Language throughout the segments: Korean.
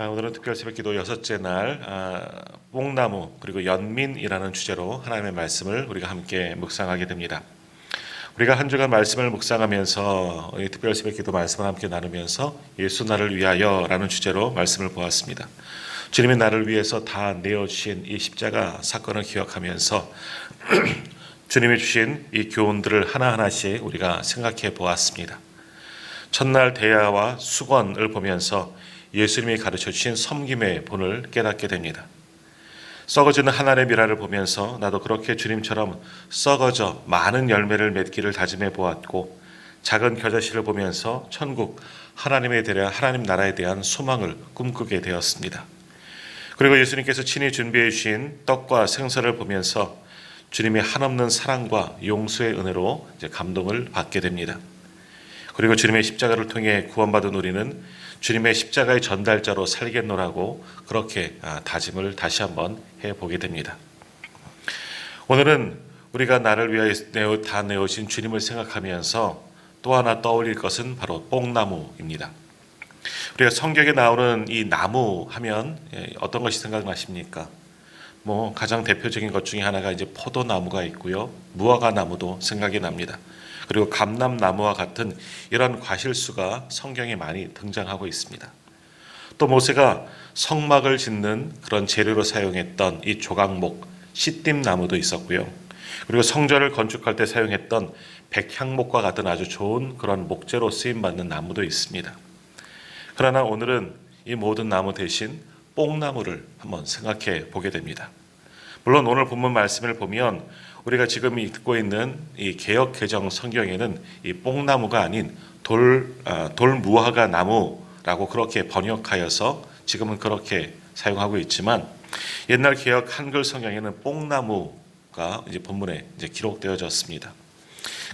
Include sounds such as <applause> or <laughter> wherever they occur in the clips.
아, 오늘은 특별 새벽기도 여섯째 날 아, 뽕나무 그리고 연민이라는 주제로 하나님의 말씀을 우리가 함께 묵상하게 됩니다. 우리가 한 주간 말씀을 묵상하면서 이 특별 새벽기도 말씀을 함께 나누면서 예수 나를 위하여라는 주제로 말씀을 보았습니다. 주님이 나를 위해서 다 내어 주신 이 십자가 사건을 기억하면서 <clears throat> 주님이 주신 이 교훈들을 하나하나씩 우리가 생각해 보았습니다. 첫날 대야와 수건을 보면서 예수님이 가르쳐 주신 섬김의 본을 깨닫게 됩니다. 썩어지는 하나의 미라를 보면서 나도 그렇게 주님처럼 썩어져 많은 열매를 맺기를 다짐해 보았고 작은 겨자씨를 보면서 천국 하나님에 대한 하나님 나라에 대한 소망을 꿈꾸게 되었습니다. 그리고 예수님께서 친히 준비해 주신 떡과 생선을 보면서 주님의 한없는 사랑과 용서의 은혜로 감동을 받게 됩니다. 그리고 주님의 십자가를 통해 구원받은 우리는 주님의 십자가의 전달자로 살겠노라고 그렇게 아, 다짐을 다시 한번 해보게 됩니다. 오늘은 우리가 나를 위하여 다 내어진 주님을 생각하면서 또 하나 떠올릴 것은 바로 뽕나무입니다. 우리가 성경에 나오는 이 나무 하면 예, 어떤 것이 생각나십니까? 뭐 가장 대표적인 것 중에 하나가 이제 포도나무가 있고요. 무화과 나무도 생각이 납니다. 그리고 감람나무와 같은 이런 과실수가 성경에 많이 등장하고 있습니다. 또 모세가 성막을 짓는 그런 재료로 사용했던 이 조각목 시띠나무도 있었고요. 그리고 성전을 건축할 때 사용했던 백향목과 같은 아주 좋은 그런 목재로 쓰임 받는 나무도 있습니다. 그러나 오늘은 이 모든 나무 대신 뽕나무를 한번 생각해 보게 됩니다. 물론 오늘 본문 말씀을 보면 우리가 지금 듣고 있는 이 개역 개정 성경에는 이 뽕나무가 아닌 돌 아, 돌무화과 나무라고 그렇게 번역하여서 지금은 그렇게 사용하고 있지만 옛날 개역 한글 성경에는 뽕나무가 이제 본문에 이제 기록되어졌습니다.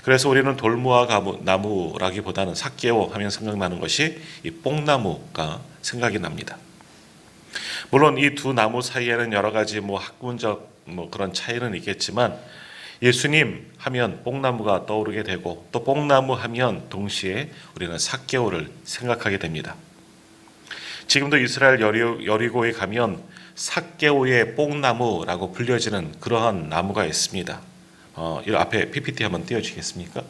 그래서 우리는 돌무화 나무라기보다는 삭개오 하면 생각나는 것이 이 뽕나무가 생각이 납니다. 물론 이 두 나무 사이에는 여러 가지 뭐 학문적 뭐 그런 차이는 있겠지만 예수님 하면 뽕나무가 떠오르게 되고 또 뽕나무 하면 동시에 우리는 삭개오를 생각하게 됩니다. 지금도 이스라엘 여리고에 가면 삭개오의 뽕나무라고 불려지는 그러한 나무가 있습니다. 어, 이 앞에 PPT 한번 띄워주겠습니까?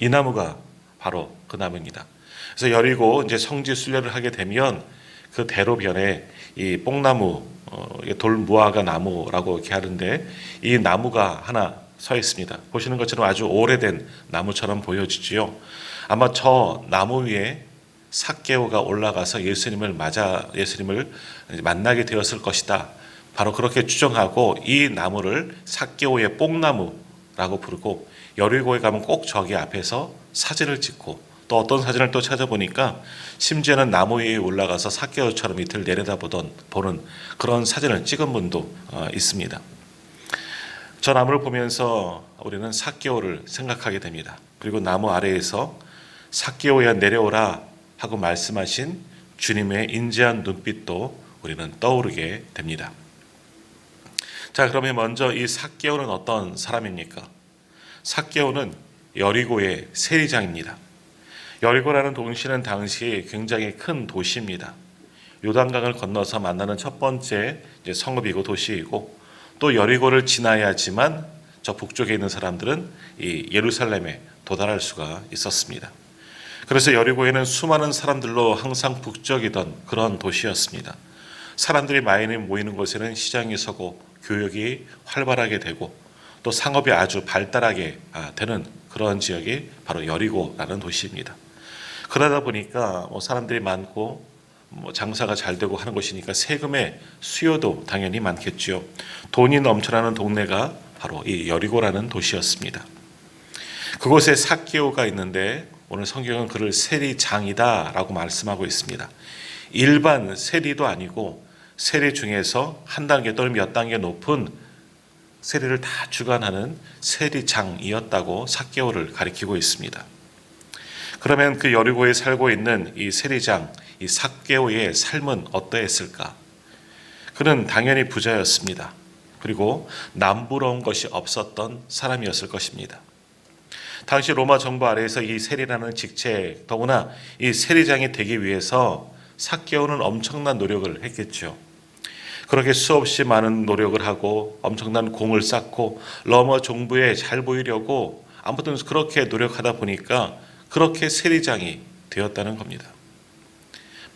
이 나무가 바로 그 나무입니다. 그래서 여리고 이제 성지 순례를 하게 되면 그 대로변에 이 뽕나무 어, 돌무화과 나무라고 이렇게 하는데 이 나무가 하나 서 있습니다. 보시는 것처럼 아주 오래된 나무처럼 보여지지요. 아마 저 나무 위에 삭개오가 올라가서 예수님을 맞아 예수님을 만나게 되었을 것이다. 바로 그렇게 추정하고 이 나무를 삭개오의 뽕나무라고 부르고 여리고에 가면 꼭 저기 앞에서 사진을 찍고 또 어떤 사진을 또 찾아보니까 심지어는 나무 위에 올라가서 삭개오처럼 밑을 내려다보던 보는 그런 사진을 찍은 분도 어, 있습니다. 저 나무를 보면서 우리는 삭개오를 생각하게 됩니다. 그리고 나무 아래에서 삭개오야 내려오라 하고 말씀하신 주님의 인지한 눈빛도 우리는 떠오르게 됩니다. 자, 그러면 먼저 이 삭개오는 어떤 사람입니까? 삭개오는 여리고의 세리장입니다. 여리고라는 도시는 당시 굉장히 큰 도시입니다. 요단강을 건너서 만나는 첫 번째 성읍이고 도시이고 또 여리고를 지나야지만 저 북쪽에 있는 사람들은 이 예루살렘에 도달할 수가 있었습니다. 그래서 여리고에는 수많은 사람들로 항상 북적이던 그런 도시였습니다. 사람들이 많이 모이는 곳에는 시장이 서고 교역이 활발하게 되고 또 상업이 아주 발달하게 아, 되는 그런 지역이 바로 여리고라는 도시입니다. 그러다 보니까 뭐 사람들이 많고 뭐 장사가 잘 되고 하는 곳이니까 세금의 수요도 당연히 많겠지요. 돈이 넘쳐나는 동네가 바로 이 여리고라는 도시였습니다. 그곳에 사케오가 있는데 오늘 성경은 그를 세리장이다라고 말씀하고 있습니다. 일반 세리도 아니고 세리 중에서 한 단계 또는 몇 단계 높은 세리를 다 주관하는 세리장이었다고 사케오를 가리키고 있습니다. 그러면 그 여리고에 살고 있는 이 세리장, 이 삭개오의 삶은 어떠했을까? 그는 당연히 부자였습니다. 그리고 남부러운 것이 없었던 사람이었을 것입니다. 당시 로마 정부 아래에서 이 세리라는 직책, 더구나 이 세리장이 되기 위해서 삭개오는 엄청난 노력을 했겠죠. 그렇게 수없이 많은 노력을 하고 엄청난 공을 쌓고 로마 정부에 잘 보이려고 아무튼 그렇게 노력하다 보니까 그렇게 세리장이 되었다는 겁니다.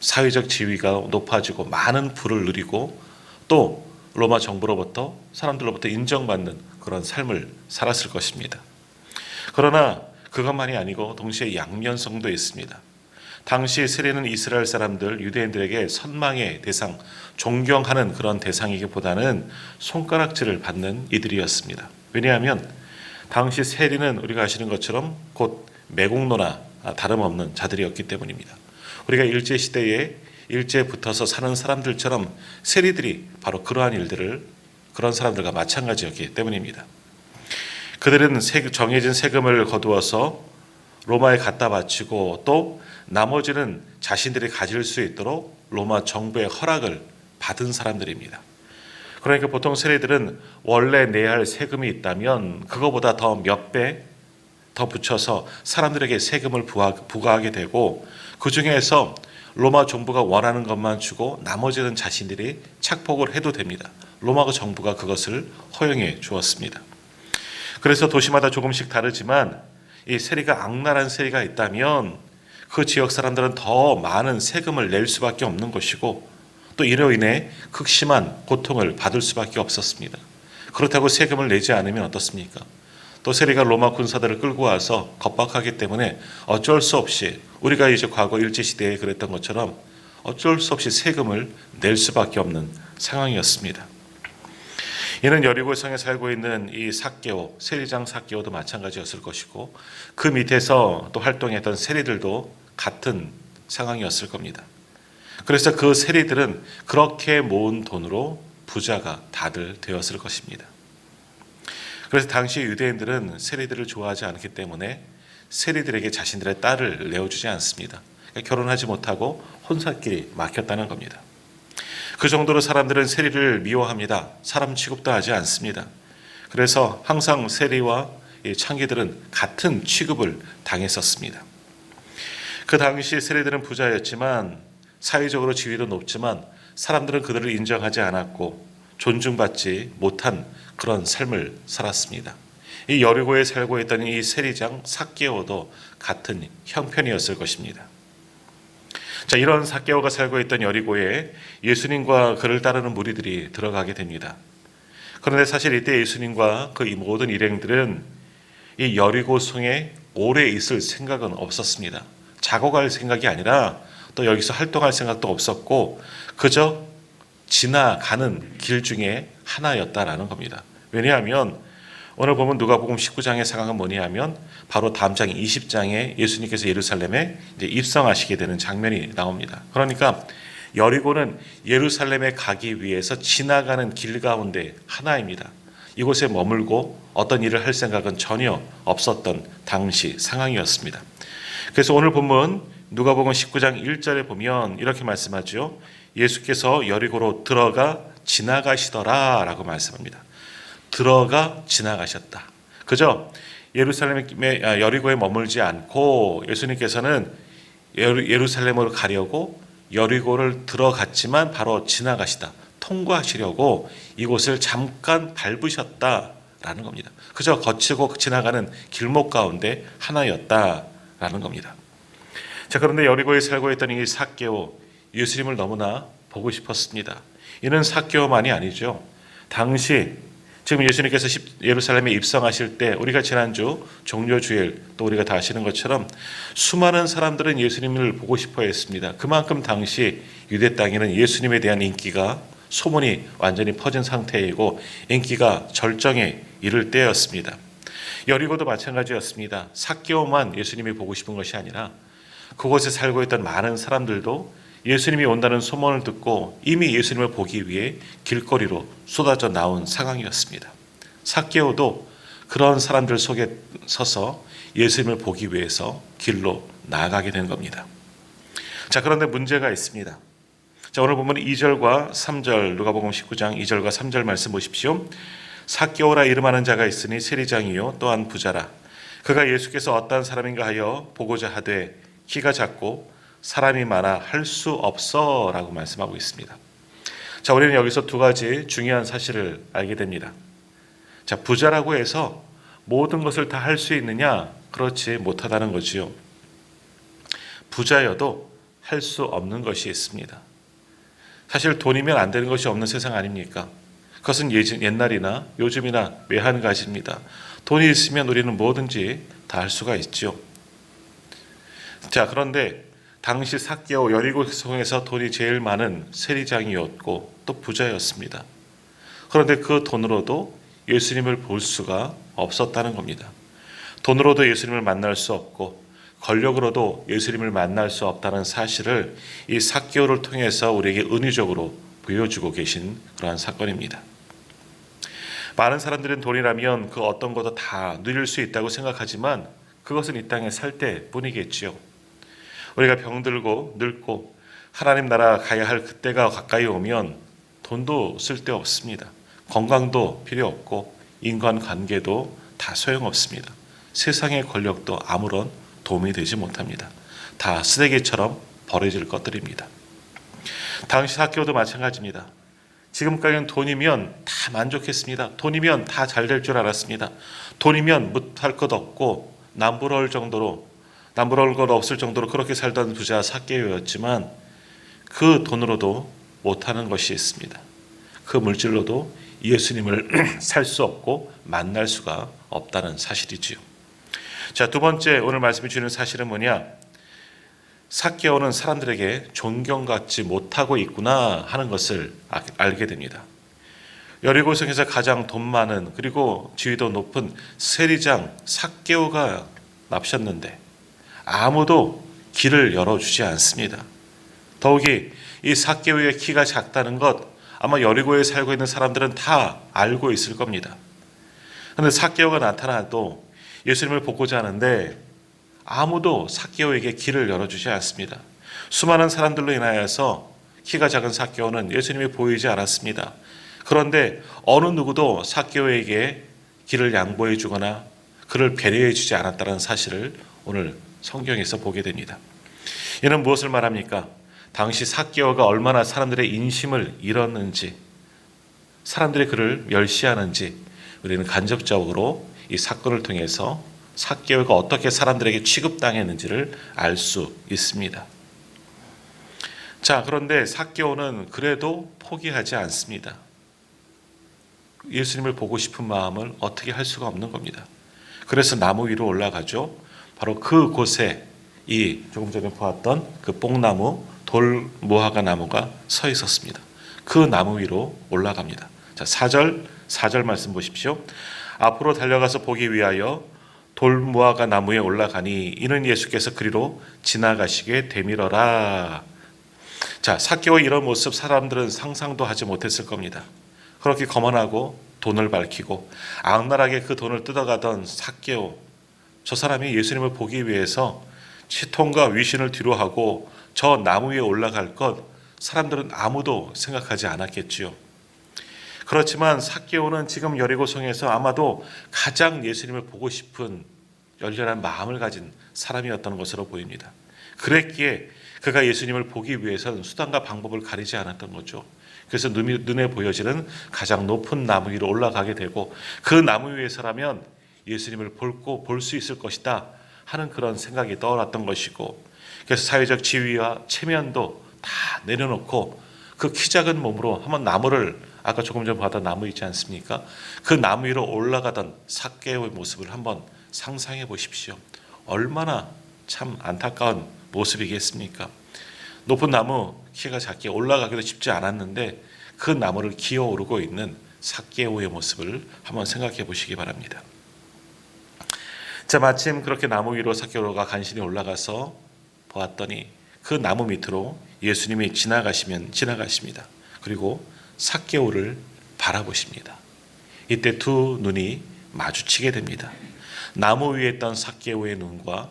사회적 지위가 높아지고 많은 부를 누리고 또 로마 정부로부터 사람들로부터 인정받는 그런 삶을 살았을 것입니다. 그러나 그것만이 아니고 동시에 양면성도 있습니다. 당시 세례는 이스라엘 사람들 유대인들에게 선망의 대상, 존경하는 그런 대상이기보다는 손가락질을 받는 이들이었습니다. 왜냐하면 당시 세리는 우리가 아시는 것처럼 곧 매국노나 다름없는 자들이었기 때문입니다. 우리가 일제 시대에 일제에 붙어서 사는 사람들처럼 세리들이 바로 그러한 일들을 그런 사람들과 마찬가지였기 때문입니다. 그들은 세- 정해진 세금을 거두어서 로마에 갖다 바치고 또 나머지는 자신들이 가질 수 있도록 로마 정부의 허락을 받은 사람들입니다. 그러니까 보통 세리들은 원래 내야 할 세금이 있다면 그거보다 더 몇 배 더 붙여서 사람들에게 세금을 부과하게 되고 그 중에서 로마 정부가 원하는 것만 주고 나머지는 자신들이 착복을 해도 됩니다. 로마 정부가 그것을 허용해 주었습니다. 그래서 도시마다 조금씩 다르지만 이 세리가 악랄한 세리가 있다면 그 지역 사람들은 더 많은 세금을 낼 수밖에 없는 것이고 또 이로 인해 극심한 고통을 받을 수밖에 없었습니다. 그렇다고 세금을 내지 않으면 어떻습니까? 또 세리가 로마 군사들을 끌고 와서 겁박하기 때문에 어쩔 수 없이 우리가 이제 과거 일제 시대에 그랬던 것처럼 어쩔 수 없이 세금을 낼 수밖에 없는 상황이었습니다. 이는 여리고 성에 살고 있는 이 삭개오 세리장 삭개오도 마찬가지였을 것이고 그 밑에서 또 활동했던 세리들도 같은 상황이었을 겁니다. 그래서 그 세리들은 그렇게 모은 돈으로 부자가 다들 되었을 것입니다. 그래서 당시 유대인들은 세리들을 좋아하지 않기 때문에 세리들에게 자신들의 딸을 내어주지 않습니다. 그러니까 결혼하지 못하고 혼사길이 막혔다는 겁니다. 그 정도로 사람들은 세리를 미워합니다. 사람 취급도 하지 않습니다. 그래서 항상 세리와 이 창기들은 같은 취급을 당했었습니다. 그 당시 세리들은 부자였지만 사회적으로 지위도 높지만 사람들은 그들을 인정하지 않았고 존중받지 못한 그런 삶을 살았습니다. 이 여리고에 살고 있던 이 세리장 삭개오도 같은 형편이었을 것입니다. 자, 이런 삭개오가 살고 있던 여리고에 예수님과 그를 따르는 무리들이 들어가게 됩니다. 그런데 사실 이때 예수님과 그 모든 일행들은 이 여리고 성에 오래 있을 생각은 없었습니다. 자고 갈 생각이 아니라 또 여기서 활동할 생각도 없었고 그저 지나가는 길 중에 하나였다라는 겁니다. 왜냐하면 오늘 보면 누가복음 19장의 상황은 뭐냐면 바로 다음 장 20장에 예수님께서 예루살렘에 입성하시게 되는 장면이 나옵니다. 그러니까 여리고는 예루살렘에 가기 위해서 지나가는 길 가운데 하나입니다. 이곳에 머물고 어떤 일을 할 생각은 전혀 없었던 당시 상황이었습니다. 그래서 오늘 본문 누가복음 19장 1절에 보면 이렇게 말씀하죠. 예수께서 여리고로 들어가 지나가시더라라고 말씀합니다. 들어가 지나가셨다. 그죠? 예루살렘의 아, 여리고에 머물지 않고 예수님께서는 예루- 예루살렘으로 가려고 여리고를 들어갔지만 바로 지나가시다. 통과하시려고 이곳을 잠깐 밟으셨다라는 겁니다. 그저 거치고 지나가는 길목 가운데 하나였다라는 겁니다. 자, 그런데 여리고에 살고 있던 이 삭개오 예수님을 너무나 보고 싶었습니다. 이는 삭개오만이 아니죠. 당시 지금 예수님께서 십- 예루살렘에 입성하실 때 우리가 지난주 종료 주일 또 우리가 다 아시는 것처럼 수많은 사람들은 예수님을 보고 싶어 했습니다. 그만큼 당시 유대 땅에는 예수님에 대한 인기가 소문이 완전히 퍼진 상태이고 인기가 절정에 이를 때였습니다. 여리고도 마찬가지였습니다. 삭개오만 예수님이 보고 싶은 것이 아니라 그곳에 살고 있던 많은 사람들도 예수님이 온다는 소문을 듣고 이미 예수님을 보기 위해 길거리로 쏟아져 나온 상황이었습니다. 삭개오도 그런 사람들 속에 서서 예수님을 보기 위해서 길로 나아가게 된 겁니다. 자, 그런데 문제가 있습니다. 자, 오늘 보면 2절과 3절 누가복음 19장 2절과 3절 말씀 보십시오. 삭개오라 이름하는 자가 있으니 세리장이요 또한 부자라. 그가 예수께서 어떠한 사람인가 하여 보고자 하되 키가 작고 사람이 많아 할 수 없어라고 말씀하고 있습니다. 자, 우리는 여기서 두 가지 중요한 사실을 알게 됩니다. 자, 부자라고 해서 모든 것을 다 할 수 있느냐? 그렇지 못하다는 거지요. 부자여도 할 수 없는 것이 있습니다. 사실 돈이면 안 되는 것이 없는 세상 아닙니까? 그것은 예전, 옛날이나 요즘이나 매한 가지입니다. 돈이 있으면 우리는 뭐든지 다 할 수가 있죠. 자, 그런데 당시 사개오 여리고성에서 돈이 제일 많은 세리장이었고 또 부자였습니다. 그런데 그 돈으로도 예수님을 볼 수가 없었다는 겁니다. 돈으로도 예수님을 만날 수 없고 권력으로도 예수님을 만날 수 없다는 사실을 이 사개오를 통해서 우리에게 은유적으로 보여주고 계신 그러한 사건입니다. 많은 사람들은 돈이라면 그 어떤 것도 다 누릴 수 있다고 생각하지만 그것은 이 땅에 살 때뿐이겠지요. 우리가 병들고 늙고 하나님 나라 가야 할 그때가 가까이 오면 돈도 쓸데 없습니다. 건강도 필요 없고 인간 관계도 다 소용없습니다. 세상의 권력도 아무런 도움이 되지 못합니다. 다 쓰레기처럼 버려질 것들입니다. 당시 학교도 마찬가지입니다. 지금까지는 돈이면 다 만족했습니다. 돈이면 다 잘 될 줄 알았습니다. 돈이면 못할 것 없고 남부러울 정도로 남부러울 것 없을 정도로 그렇게 살던 부자 사개요였지만 그 돈으로도 못하는 것이 있습니다. 그 물질로도 예수님을 <clears throat> 살 수 없고 만날 수가 없다는 사실이지요. 자, 두 번째 오늘 말씀해 주는 사실은 뭐냐? 사개오는 사람들에게 존경받지 못하고 있구나 하는 것을 아, 알게 됩니다. 여리고성에서 가장 돈 많은 그리고 지위도 높은 세리장 사개오가 납셨는데 아무도 길을 열어주지 않습니다. 더욱이 이 사개오의 키가 작다는 것 아마 여리고에 살고 있는 사람들은 다 알고 있을 겁니다. 그런데 사개오가 나타나도 예수님을 보고자 하는데 아무도 사개오에게 길을 열어주지 않습니다. 수많은 사람들로 인하여서 키가 작은 사개오는 예수님이 보이지 않았습니다. 그런데 어느 누구도 사개오에게 길을 양보해 주거나 그를 배려해 주지 않았다는 사실을 오늘 성경에서 보게 됩니다. 이는 무엇을 말합니까? 당시 사개오가 얼마나 사람들의 인심을 잃었는지, 사람들이 그를 멸시하는지 우리는 간접적으로 이 사건을 통해서 사개오가 어떻게 사람들에게 취급당했는지를 알 수 있습니다. 자, 그런데 사개오는 그래도 포기하지 않습니다. 예수님을 보고 싶은 마음을 어떻게 할 수가 없는 겁니다. 그래서 나무 위로 올라가죠. 바로 그 곳에 이 조금 전에 보았던 그 뽕나무 돌 무화과 나무가 서 있었습니다. 그 나무 위로 올라갑니다. 자, 4절 4절 말씀 보십시오. 앞으로 달려가서 보기 위하여 돌 무화과 나무에 올라가니 이는 예수께서 그리로 지나가시게 되밀어라. 자, 사개오 이런 모습 사람들은 상상도 하지 못했을 겁니다. 그렇게 거만하고 돈을 밝히고 악랄하게 그 돈을 뜯어가던 사개오 저 사람이 예수님을 보기 위해서 치통과 위신을 뒤로하고 저 나무 위에 올라갈 것 사람들은 아무도 생각하지 않았겠지요. 그렇지만 사개오는 지금 여리고성에서 아마도 가장 예수님을 보고 싶은 열렬한 마음을 가진 사람이었던 것으로 보입니다. 그랬기에 그가 예수님을 보기 위해서는 수단과 방법을 가리지 않았던 거죠. 그래서 눈에 보여지는 가장 높은 나무 위로 올라가게 되고 그 나무 위에서라면 예수님을 볼고 볼 수 있을 것이다 하는 그런 생각이 떠올랐던 것이고 그래서 사회적 지위와 체면도 다 내려놓고 그 키 작은 몸으로 한번 나무를 아까 조금 전 봤던 나무 있지 않습니까? 그 나무 위로 올라가던 사개의 모습을 한번 상상해 보십시오. 얼마나 참 안타까운 모습이겠습니까? 높은 나무 키가 작게 올라가기도 쉽지 않았는데 그 나무를 기어 오르고 있는 사개오의 모습을 한번 생각해 보시기 바랍니다. 자, 마침 그렇게 나무 위로 사개오가 간신히 올라가서 보았더니 그 나무 밑으로 예수님이 지나가시면 지나가십니다. 그리고 사개오를 바라보십니다. 이때 두 눈이 마주치게 됩니다. 나무 위에 있던 사개오의 눈과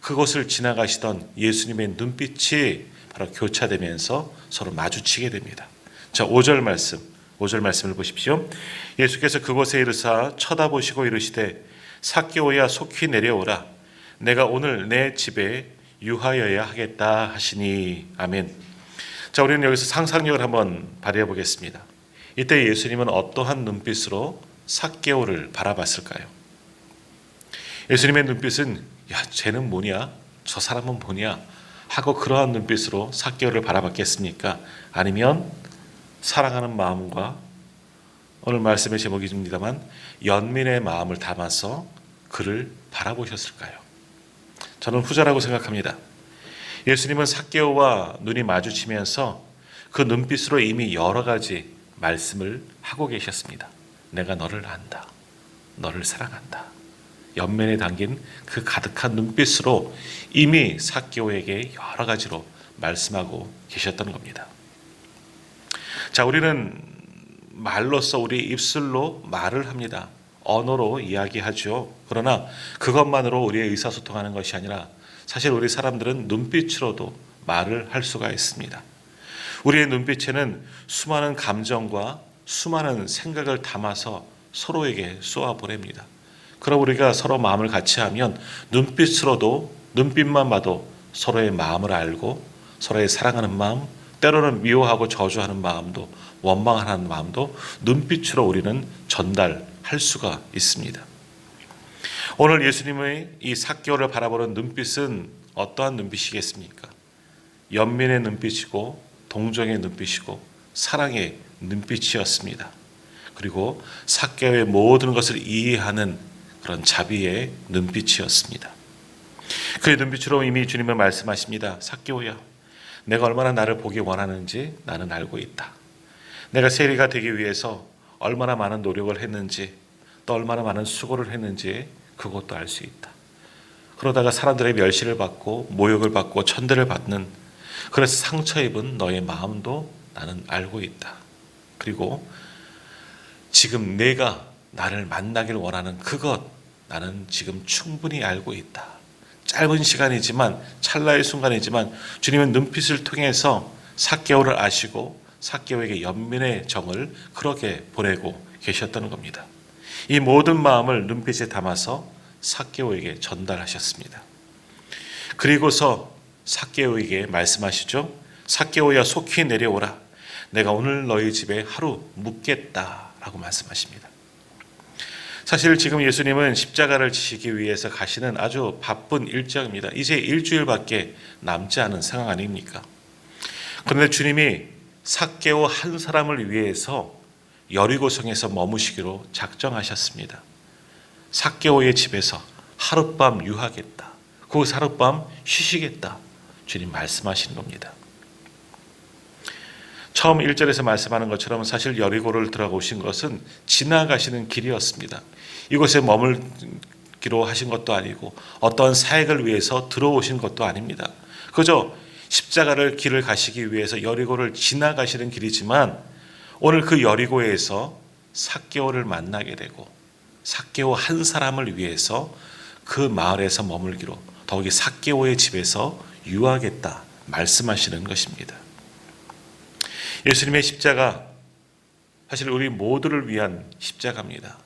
그곳을 지나가시던 예수님의 눈빛이 바로 교차되면서 서로 마주치게 됩니다. 자, 5절 말씀. 5절 말씀을 보십시오. 예수께서 그곳에 이르사 쳐다보시고 이르시되 사개오야 속히 내려오라. 내가 오늘 내 집에 유하여야 하겠다 하시니 아멘. 자, 우리는 여기서 상상력을 한번 발휘해 보겠습니다. 이때 예수님은 어떠한 눈빛으로 삭개오를 바라봤을까요? 예수님의 눈빛은 야, 쟤는 뭐냐? 저 사람은 뭐냐? 하고 그러한 눈빛으로 삭개오를 바라봤겠습니까? 아니면 사랑하는 마음과 오늘 말씀의 제목입니다만 연민의 마음을 담아서 그를 바라보셨을까요? 저는 후자라고 생각합니다. 예수님은 삭개오와 눈이 마주치면서 그 눈빛으로 이미 여러 가지 말씀을 하고 계셨습니다. 내가 너를 안다. 너를 사랑한다. 옆면에 담긴 그 가득한 눈빛으로 이미 삭개오에게 여러 가지로 말씀하고 계셨던 겁니다. 자, 우리는 말로써 우리 입술로 말을 합니다. 언어로 이야기하죠. 그러나 그것만으로 우리의 의사소통하는 것이 아니라 사실 우리 사람들은 눈빛으로도 말을 할 수가 있습니다. 우리의 눈빛에는 수많은 감정과 수많은 생각을 담아서 서로에게 쏘아 보냅니다. 그럼 우리가 서로 마음을 같이 하면 눈빛으로도 눈빛만 봐도 서로의 마음을 알고 서로의 사랑하는 마음, 때로는 미워하고 저주하는 마음도 원망하는 마음도 눈빛으로 우리는 전달할 수가 있습니다. 오늘 예수님의 이 사개오를 바라보는 눈빛은 어떠한 눈빛이겠습니까? 연민의 눈빛이고 동정의 눈빛이고 사랑의 눈빛이었습니다. 그리고 사개오의 모든 것을 이해하는 그런 자비의 눈빛이었습니다. 그의 눈빛으로 이미 주님은 말씀하십니다. 사개오야, 내가 얼마나 나를 보기 원하는지 나는 알고 있다. 내가 세리가 되기 위해서 얼마나 많은 노력을 했는지 또 얼마나 많은 수고를 했는지 그것도 알 수 있다. 그러다가 사람들의 멸시를 받고 모욕을 받고 천대를 받는 그래서 상처 입은 너의 마음도 나는 알고 있다. 그리고 지금 내가 나를 만나길 원하는 그것 나는 지금 충분히 알고 있다. 짧은 시간이지만 찰나의 순간이지만 주님은 눈빛을 통해서 사개오를 아시고 사개오에게 연민의 정을 그렇게 보내고 계셨다는 겁니다. 이 모든 마음을 눈빛에 담아서 사개오에게 전달하셨습니다. 그리고서 사개오에게 말씀하시죠. 사개오야 속히 내려오라. 내가 오늘 너희 집에 하루 묵겠다라고 말씀하십니다. 사실 지금 예수님은 십자가를 지시기 위해서 가시는 아주 바쁜 일정입니다. 이제 일주일밖에 남지 않은 상황 아닙니까? 그런데 주님이 삭개오 한 사람을 위해서 여리고성에서 머무시기로 작정하셨습니다. 삭개오의 집에서 하룻밤 유하겠다. 그 하룻밤 쉬시겠다. 주님 말씀하시는 겁니다. 처음 1절에서 말씀하는 것처럼 사실 여리고를 들어오신 것은 지나가시는 길이었습니다. 이곳에 머물기로 하신 것도 아니고 어떠한 사역을 위해서 들어오신 것도 아닙니다. 그저 십자가를 길을 가시기 위해서 여리고를 지나가시는 길이지만 오늘 그 여리고에서 삭개오를 만나게 되고 삭개오 한 사람을 위해서 그 마을에서 머물기로 더욱이 삭개오의 집에서 유하겠다 말씀하시는 것입니다. 예수님의 십자가 사실 우리 모두를 위한 십자가입니다.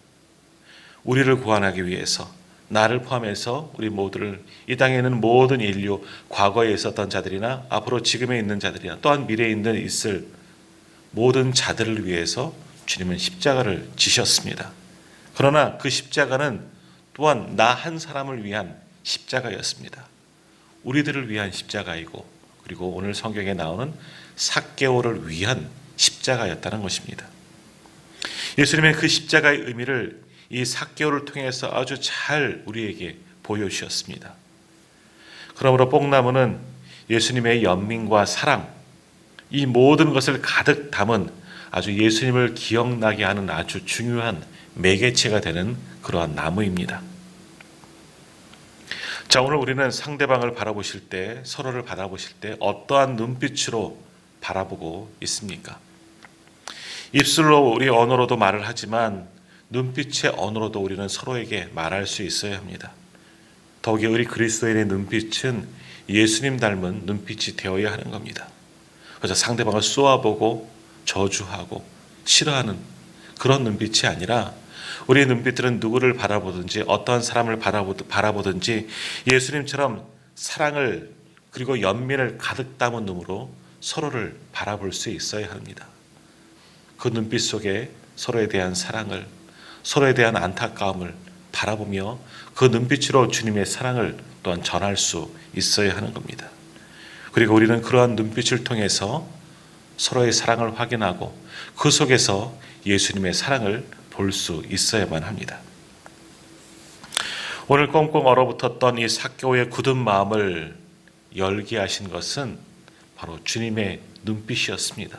우리를 구원하기 위해서 나를 포함해서 우리 모두를 이 땅에 있는 모든 인류 과거에 있었던 자들이나 앞으로 지금에 있는 자들이나 또한 미래에 있는 있을 모든 자들을 위해서 주님은 십자가를 지셨습니다. 그러나 그 십자가는 또한 나 한 사람을 위한 십자가였습니다. 우리들을 위한 십자가이고 그리고 오늘 성경에 나오는 삭개오를 위한 십자가였다는 것입니다. 예수님의 그 십자가의 의미를 이 삭개오를 통해서 아주 잘 우리에게 보여주셨습니다. 그러므로 뽕나무는 예수님의 연민과 사랑, 이 모든 것을 가득 담은 아주 예수님을 기억나게 하는 아주 중요한 매개체가 되는 그러한 나무입니다. 자, 오늘 우리는 상대방을 바라보실 때, 서로를 바라보실 때 어떠한 눈빛으로 바라보고 있습니까? 입술로 우리 언어로도 말을 하지만 눈빛의 언어로도 우리는 서로에게 말할 수 있어야 합니다. 더욱이 우리 그리스도인의 눈빛은 예수님 닮은 눈빛이 되어야 하는 겁니다. 그래서 상대방을 쏘아보고 저주하고 싫어하는 그런 눈빛이 아니라 우리의 눈빛들은 누구를 바라보든지 어떠한 사람을 바라보든지 예수님처럼 사랑을 그리고 연민을 가득 담은 눈으로 서로를 바라볼 수 있어야 합니다. 그 눈빛 속에 서로에 대한 사랑을, 서로에 대한 안타까움을 바라보며 그 눈빛으로 주님의 사랑을 또한 전할 수 있어야 하는 겁니다. 그리고 우리는 그러한 눈빛을 통해서 서로의 사랑을 확인하고 그 속에서 예수님의 사랑을 볼 수 있어야만 합니다. 오늘 꽁꽁 얼어붙었던 이 사교의 굳은 마음을 열게 하신 것은 바로 주님의 눈빛이었습니다.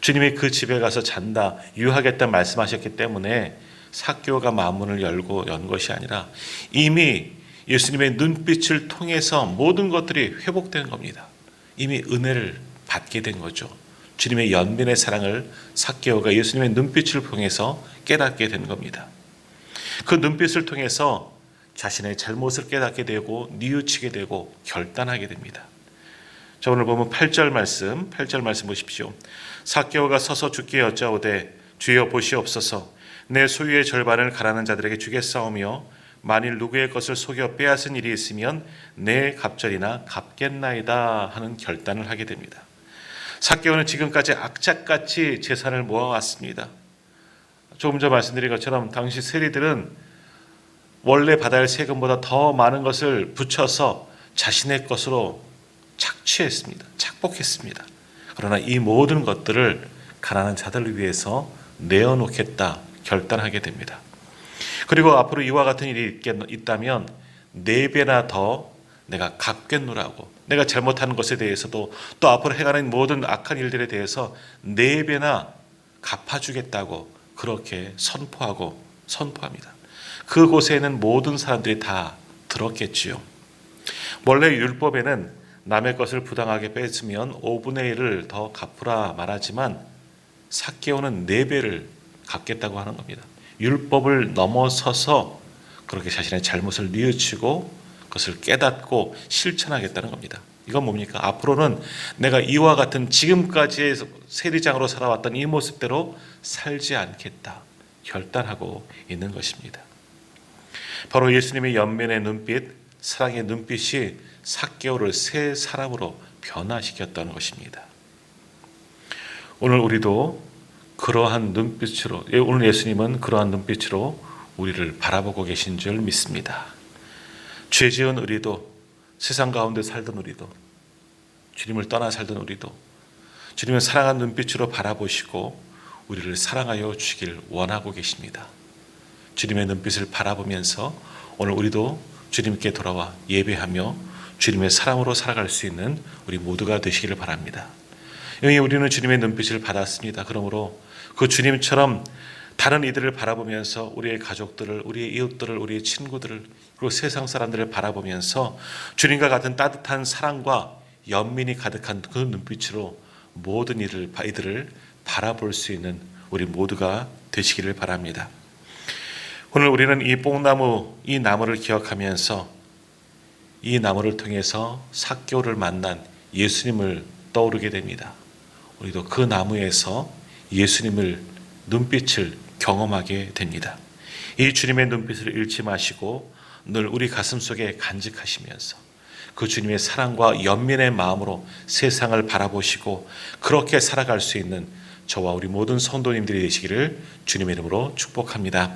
주님이 그 집에 가서 잔다, 유하겠다 말씀하셨기 때문에 사교가 마음문을 열고 연 것이 아니라 이미 예수님의 눈빛을 통해서 모든 것들이 회복된 겁니다. 이미 은혜를 받게 된 거죠. 주님의 연민의 사랑을 사개오가 예수님의 눈빛을 통해서 깨닫게 된 겁니다. 그 눈빛을 통해서 자신의 잘못을 깨닫게 되고 뉘우치게 되고 결단하게 됩니다. 자 오늘 보면 8절 말씀, 8절 말씀 보십시오. 사개오가 서서 주께 여짜오되 주여 보시옵소서 내 소유의 절반을 가라는 자들에게 주겠사오며 만일 누구의 것을 속여 빼앗은 일이 있으면 내 갑절이나 갚겠나이다 하는 결단을 하게 됩니다. 사개오는 지금까지 악착같이 재산을 모아왔습니다. 조금 전 말씀드린 것처럼 당시 세리들은 원래 받아야 할 세금보다 더 많은 것을 붙여서 자신의 것으로 착취했습니다. 착복했습니다. 그러나 이 모든 것들을 가난한 자들을 위해서 내어놓겠다 결단하게 됩니다. 그리고 앞으로 이와 같은 일이 있다면 네 배나 더 내가 갚겠노라고 내가 잘못하는 것에 대해서도 또 앞으로 해가는 모든 악한 일들에 대해서 네 배나 갚아주겠다고 그렇게 선포하고 선포합니다. 그곳에는 모든 사람들이 다 들었겠지요. 원래 율법에는 남의 것을 부당하게 뺏으면 5분의 1을 더 갚으라 말하지만 사개오는 4배를 갚겠다고 하는 겁니다. 율법을 넘어서서 그렇게 자신의 잘못을 뉘우치고 그것을 깨닫고 실천하겠다는 겁니다. 이건 뭡니까? 앞으로는 내가 이와 같은 지금까지의 세리장으로 살아왔던 이 모습대로 살지 않겠다. 결단하고 있는 것입니다. 바로 예수님의 연면의 눈빛, 사랑의 눈빛이 사개오를 새 사람으로 변화시켰다는 것입니다. 오늘 우리도 그러한 눈빛으로 예, 오늘 예수님은 그러한 눈빛으로 우리를 바라보고 계신 줄 믿습니다. 죄 지은 우리도 세상 가운데 살던 우리도 주님을 떠나 살던 우리도 주님을 사랑한 눈빛으로 바라보시고 우리를 사랑하여 주길 원하고 계십니다. 주님의 눈빛을 바라보면서 오늘 우리도 주님께 돌아와 예배하며 주님의 사랑으로 살아갈 수 있는 우리 모두가 되시기를 바랍니다. 여기 우리는 주님의 눈빛을 받았습니다. 그러므로 그 주님처럼 다른 이들을 바라보면서 우리의 가족들을, 우리의 이웃들을, 우리의 친구들을 그리고 세상 사람들을 바라보면서 주님과 같은 따뜻한 사랑과 연민이 가득한 그 눈빛으로 모든 이를 이들을 바라볼 수 있는 우리 모두가 되시기를 바랍니다. 오늘 우리는 이 뽕나무 이 나무를 기억하면서 이 나무를 통해서 사교를 만난 예수님을 떠오르게 됩니다. 우리도 그 나무에서 예수님을 눈빛을 경험하게 됩니다. 이 주님의 눈빛을 잃지 마시고 늘 우리 가슴 속에 간직하시면서 그 주님의 사랑과 연민의 마음으로 세상을 바라보시고 그렇게 살아갈 수 있는 저와 우리 모든 성도님들이 되시기를 주님의 이름으로 축복합니다.